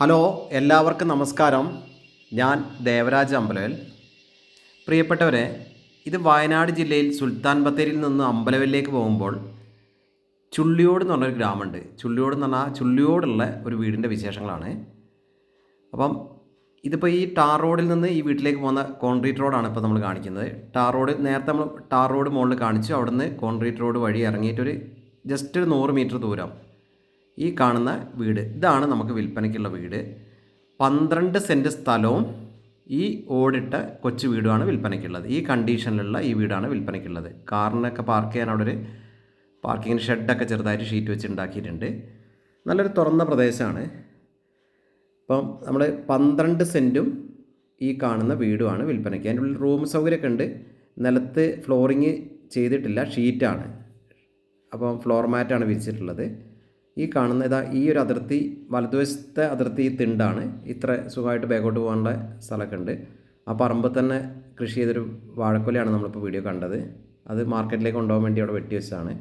Hello എല്ലാവർക്കും നമസ്കാരം. ഞാൻ ദേവരാജ് അമ്പലവൽ. പ്രിയപ്പെട്ടവരെ ഇത് വയനാട് ജില്ലയിൽ സുൽത്താൻ ബത്തേരിയിൽ നിന്ന് അമ്പലവേലിലേക്ക് പോകുമ്പോൾ ചുള്ളിയോട് എന്ന് പറഞ്ഞൊരു ഗ്രാമമുണ്ട്. ചുള്ളിയോട് എന്ന് പറഞ്ഞാൽ ചുള്ളിയോടുള്ള ഒരു വീടിന്റെ വിശേഷങ്ങളാണ്. അപ്പം ഇതിപ്പോൾ ഈ ടാർ റോഡിൽ നിന്ന് ഈ വീട്ടിലേക്ക് പോകുന്ന കോൺക്രീറ്റ് റോഡാണ് ഇപ്പോൾ നമ്മൾ കാണിക്കുന്നത്. ടാർ റോഡ് നേരത്തെ നമ്മൾ ടാർ റോഡ് മുകളിൽ കാണിച്ചു. അവിടുന്ന് കോൺക്രീറ്റ് റോഡ് വഴി ഇറങ്ങിയിട്ടൊരു ജസ്റ്റ് ഒരു നൂറ് മീറ്റർ ദൂരം. ഈ കാണുന്ന വീട്. ഇതാണ് നമുക്ക് വിൽപ്പനയ്ക്കുള്ള വീട്. പന്ത്രണ്ട് സെന്റ് സ്ഥലവും ഈ ഓടിട്ട കൊച്ചു വീടുമാണ് വിൽപ്പനയ്ക്കുള്ളത്. ഈ കണ്ടീഷനിലുള്ള ഈ വീടാണ് വിൽപ്പനയ്ക്കുള്ളത്. കാറിനൊക്കെ പാർക്ക് ചെയ്യാൻ അവിടെ ഒരു പാർക്കിങ്ങിന് ഷെഡൊക്കെ ചെറുതായിട്ട് ഷീറ്റ് വെച്ച് ഉണ്ടാക്കിയിട്ടുണ്ട്. നല്ലൊരു തുറന്ന പ്രദേശമാണ്. ഇപ്പം നമ്മൾ പന്ത്രണ്ട് സെന്റും ഈ കാണുന്ന വീടുമാണ് വിൽപ്പനയ്ക്ക്. അതിന്റെ ഉള്ളിൽ റൂം സൗകര്യമൊക്കെ ഉണ്ട്. നിലത്ത് ഫ്ലോറിങ് ചെയ്തിട്ടില്ല. ഷീറ്റാണ്. അപ്പം ഫ്ലോർ മാറ്റാണ് വിരിച്ചിട്ടുള്ളത്. ഈ കാണുന്ന ഇതാ ഈ ഒരു അതിർത്തി വലതുവശത്തെ അതിർത്തി തിണ്ടാണ്. ഇത്ര സുഖമായിട്ട് ബാക്കോട്ട് പോകാനുള്ള സ്ഥലമൊക്കെ ഉണ്ട് ആ പറമ്പ് തന്നെ കൃഷി ചെയ്തൊരു വാഴക്കൊലയാണ് നമ്മളിപ്പോൾ വീഡിയോ കണ്ടത്. അത് മാർക്കറ്റിലേക്ക് കൊണ്ടുപോകാൻ വേണ്ടി അവിടെ വെട്ടി വെച്ചതാണ്.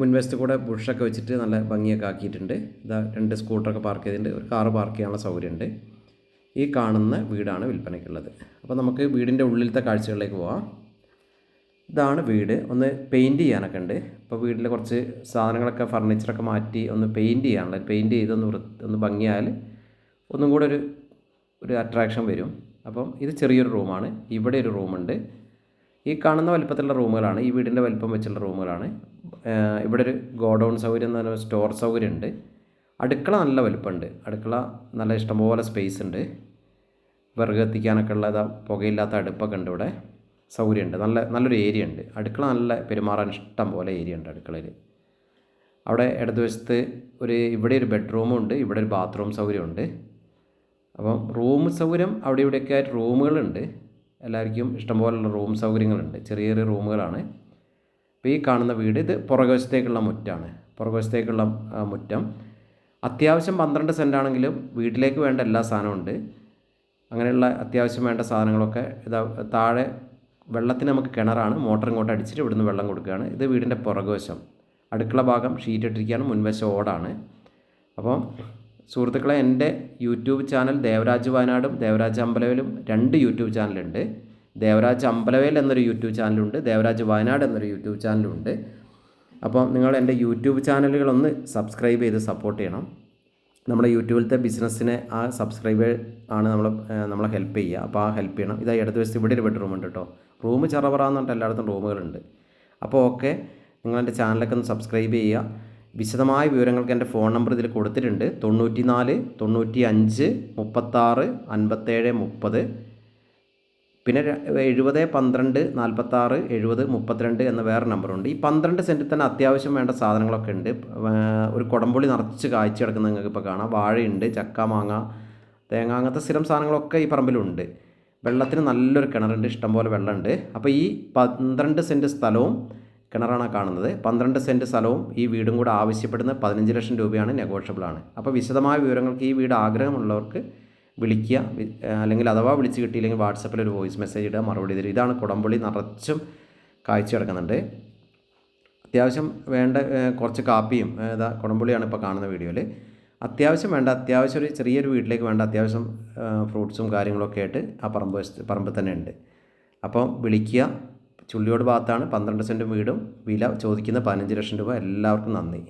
മുൻവശത്ത് കൂടെ ബുഷൊക്കെ വെച്ചിട്ട് നല്ല ഭംഗിയൊക്കെ ആക്കിയിട്ടുണ്ട്. ഇതാ രണ്ട് സ്കൂട്ടറൊക്കെ പാർക്ക് ചെയ്തിട്ടുണ്ട്. ഒരു കാറ് പാർക്ക് ചെയ്യാനുള്ള സൗകര്യമുണ്ട്. ഈ കാണുന്ന വീടാണ് വിൽപ്പനയ്ക്കുള്ളത്. അപ്പോൾ നമുക്ക് വീടിന്റെ ഉള്ളിലത്തെ കാഴ്ചകളിലേക്ക് പോവാം. ഇതാണ് വീട്. ഒന്ന് പെയിന്റ് ചെയ്യാനൊക്കെ ഉണ്ട്. ഇപ്പോൾ വീട്ടിൽ കുറച്ച് സാധനങ്ങളൊക്കെ ഫർണിച്ചറൊക്കെ മാറ്റി ഒന്ന് പെയിന്റ് ചെയ്യാനുള്ള പെയിന്റ് ചെയ്തൊന്ന് വൃ ഒന്ന് ഭംഗിയാൽ ഒന്നും കൂടെ ഒരു ഒരു അട്രാക്ഷൻ വരും. അപ്പം ഇത് ചെറിയൊരു റൂമാണ്. ഇവിടെ ഒരു റൂമുണ്ട്. ഈ കാണുന്ന വലിപ്പത്തിലുള്ള റൂമുകളാണ്. ഈ വീടിന്റെ വലിപ്പം വെച്ചുള്ള റൂമുകളാണ്. ഇവിടെ ഒരു ഗോഡൗൺ സൗകര്യം എന്ന് പറഞ്ഞ സ്റ്റോർ സൗകര്യം ഉണ്ട് അടുക്കള നല്ല വലിപ്പമുണ്ട്. അടുക്കള നല്ല ഇഷ്ടംപോലെ സ്പേസ് ഉണ്ട്. വിറക് കത്തിക്കാനൊക്കെ ഉള്ള പുകയില്ലാത്ത അടുപ്പൊക്കെ ഉണ്ട് ഇവിടെ. സൗകര്യമുണ്ട്. നല്ല നല്ലൊരു ഏരിയ ഉണ്ട്. അടുക്കള നല്ല പെരുമാറാൻ ഇഷ്ടം പോലെ ഏരിയ ഉണ്ട് അടുക്കളയിൽ അവിടെ ഇടതുവശത്ത് ഒരു ഇവിടെ ഒരു ബെഡ്റൂമും ഉണ്ട് ഇവിടെ ഒരു ബാത്റൂം സൗകര്യമുണ്ട് അപ്പം റൂം സൗകര്യം അവിടെ ഇവിടെയൊക്കെ ആയിട്ട് റൂമുകളുണ്ട് എല്ലാവർക്കും ഇഷ്ടംപോലുള്ള റൂം സൗകര്യങ്ങളുണ്ട്. ചെറിയ ചെറിയ റൂമുകളാണ് അപ്പോൾ ഈ കാണുന്ന വീട് ഇത് പുറകുവശത്തേക്കുള്ള മുറ്റാണ്. പുറകുവശത്തേക്കുള്ള മുറ്റം. അത്യാവശ്യം പന്ത്രണ്ട് സെന്റ് ആണെങ്കിലും വീട്ടിലേക്ക് വേണ്ട എല്ലാ സാധനവും ഉണ്ട്. അങ്ങനെയുള്ള അത്യാവശ്യം വേണ്ട സാധനങ്ങളൊക്കെ ഇതാ താഴെ വെള്ളത്തിന് നമുക്ക് കിണറാണ്. മോട്ടർ ഇങ്ങോട്ട് അടിച്ചിട്ട് ഇവിടുന്ന് വെള്ളം കൊടുക്കുകയാണ്. ഇത് വീടിന്റെ പുറകുവശം. അടുക്കള ഭാഗം ഷീറ്റ് ഇട്ടിരിക്കുകയാണ്. മുൻവശം ഓടാണ്. അപ്പം സുഹൃത്തുക്കളെ എന്റെ യൂട്യൂബ് ചാനൽ ദേവരാജ് വയനാടും ദേവരാജ് അമ്പലവേലും രണ്ട് യൂട്യൂബ് ചാനലുണ്ട്. ദേവരാജ് അമ്പലവേൽ എന്നൊരു യൂട്യൂബ് ചാനലുണ്ട്. ദേവരാജ് വയനാട് എന്നൊരു യൂട്യൂബ് ചാനലുണ്ട്. അപ്പോൾ നിങ്ങൾ എന്റെ യൂട്യൂബ് ചാനലുകളൊന്ന് സബ്സ്ക്രൈബ് ചെയ്ത് സപ്പോർട്ട് ചെയ്യണം. നമ്മുടെ യൂട്യൂബിലത്തെ ബിസിനസ്സിനെ ആ സബ്സ്ക്രൈബർ ആണ് നമ്മൾ നമ്മളെ ഹെൽപ്പ് ചെയ്യുക. അപ്പോൾ ആ ഹെൽപ്പ് ചെയ്യണം. ഇതാ ഇടത് വശത്ത് ഇവിടെ ഒരു ബെഡ്റൂം ഉണ്ട് കേട്ടോ. റൂം ചറവറാന്ന് പറഞ്ഞിട്ട് എല്ലായിടത്തും റൂമുകളുണ്ട്. അപ്പോൾ ഓക്കെ നിങ്ങൾ എന്റെ ചാനലൊക്കെ ഒന്ന് സബ്സ്ക്രൈബ് ചെയ്യുക. വിശദമായ വിവരങ്ങൾക്ക് എന്റെ ഫോൺ നമ്പർ ഇതിൽ കൊടുത്തിട്ടുണ്ട്. തൊണ്ണൂറ്റി നാല് തൊണ്ണൂറ്റി അഞ്ച് മുപ്പത്താറ് അൻപത്തേഴ് മുപ്പത്. പിന്നെ എഴുപത് പന്ത്രണ്ട് നാൽപ്പത്താറ് എഴുപത് മുപ്പത്തിരണ്ട് എന്ന വേറെ നമ്പറുണ്ട്. ഈ പന്ത്രണ്ട് സെന്റിൽ തന്നെ അത്യാവശ്യം വേണ്ട സാധനങ്ങളൊക്കെ ഉണ്ട്. ഒരു കുടംപുളി നിറച്ച് കാഴ്ച കിടക്കുന്ന നിങ്ങൾക്ക് ഇപ്പോൾ കാണാം. വാഴയുണ്ട് ചക്ക മാങ്ങ തേങ്ങ അങ്ങനത്തെ സ്ഥിരം സാധനങ്ങളൊക്കെ ഈ പറമ്പിലുണ്ട്. വെള്ളത്തിന് നല്ലൊരു കിണറുണ്ട് ഇഷ്ടംപോലെ വെള്ളമുണ്ട്. അപ്പോൾ ഈ പന്ത്രണ്ട് സെന്റ് സ്ഥലവും കിണറാണ് കാണുന്നത്. പന്ത്രണ്ട് സെന്റ് സ്ഥലവും ഈ വീടും കൂടെ ആവശ്യപ്പെടുന്ന പതിനഞ്ച് ലക്ഷം രൂപയാണ് നെഗോഷ്യബിളാണ്. അപ്പോൾ വിശദമായ വിവരങ്ങൾക്ക് ഈ വീട് ആഗ്രഹമുള്ളവർക്ക് വിളിക്കുക. അല്ലെങ്കിൽ അഥവാ വിളിച്ച് കിട്ടിയില്ലെങ്കിൽ വാട്സപ്പിൽ ഒരു വോയിസ് മെസ്സേജ് ഇടുക മറുപടി തരും ഇതാണ് കുടംപുളി നിറച്ചും കാഴ്ച കിടക്കുന്നുണ്ട്. അത്യാവശ്യം വേണ്ട കുറച്ച് കാപ്പിയും ഏതാ കുടംപുളിയാണ് ഇപ്പോൾ കാണുന്ന വീഡിയോയിൽ. അത്യാവശ്യം വേണ്ട അത്യാവശ്യം ഒരു ചെറിയൊരു വീട്ടിലേക്ക് വേണ്ട അത്യാവശ്യം ഫ്രൂട്ട്സും കാര്യങ്ങളൊക്കെ ആയിട്ട് ആ പറമ്പ് പറമ്പ് തന്നെ ഉണ്ട്. അപ്പം വിളിക്കുക. ചുള്ളിയോട് ഭാഗത്താണ് പന്ത്രണ്ട് സെന്റും വീടും. വില ചോദിക്കുന്ന പതിനഞ്ച് ലക്ഷം രൂപ. എല്ലാവർക്കും നന്ദി.